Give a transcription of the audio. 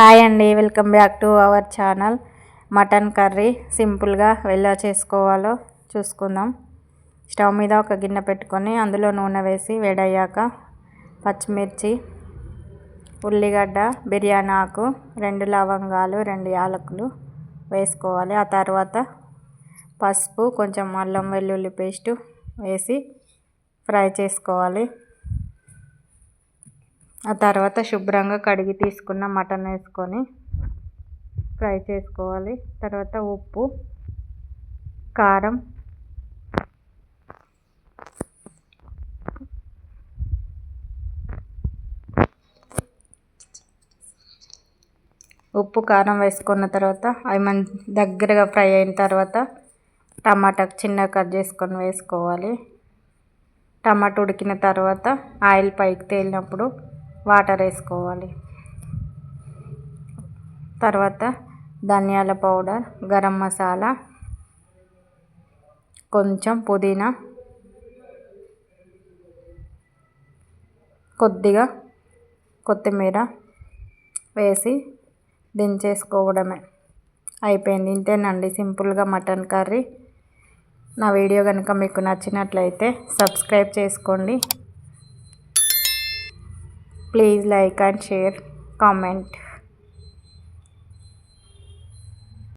Hi అండి welcome back to our channel. Mutton curry సింపుల్గా ఎలా చేసుకోవాలో చూసుకుందాం. స్టవ్ మీద ఒక గిన్నె పెట్టుకొని అందులో నూనె వేసి వేడయ్యాక పచ్చిమిర్చి ఉల్లిగడ్డ బిర్యానీ ఆకు రెండు లవంగాలు రెండు యాలకులు వేసుకోవాలి. ఆ తర్వాత పసుపు కొంచెం అల్లం వెల్లుల్లి పేస్టు వేసి ఫ్రై చేసుకోవాలి. ఆ తర్వాత శుభ్రంగా కడిగి తీసుకున్న మటన్ వేసుకొని ఫ్రై చేసుకోవాలి. తర్వాత ఉప్పు కారం ఉప్పు కారం వేసుకున్న తర్వాత అవి మన దగ్గరగా ఫ్రై అయిన తర్వాత టమాటా చిన్న కట్ చేసుకొని వేసుకోవాలి. టమాటా ఉడికిన తర్వాత ఆయిల్ పైకి తేలినప్పుడు వాటర్ వేసుకోవాలి. తర్వాత ధనియాల పౌడర్ గరం మసాలా కొంచెం పుదీనా కొద్దిగా కొత్తిమీర వేసి దించేసుకోవడమే. అయిపోయింది. ఇంతేనండి. సింపుల్గా మటన్ కర్రీ. నా వీడియో కనుక మీకు నచ్చినట్లయితే సబ్స్క్రైబ్ చేసుకోండి. Please like and share, comment.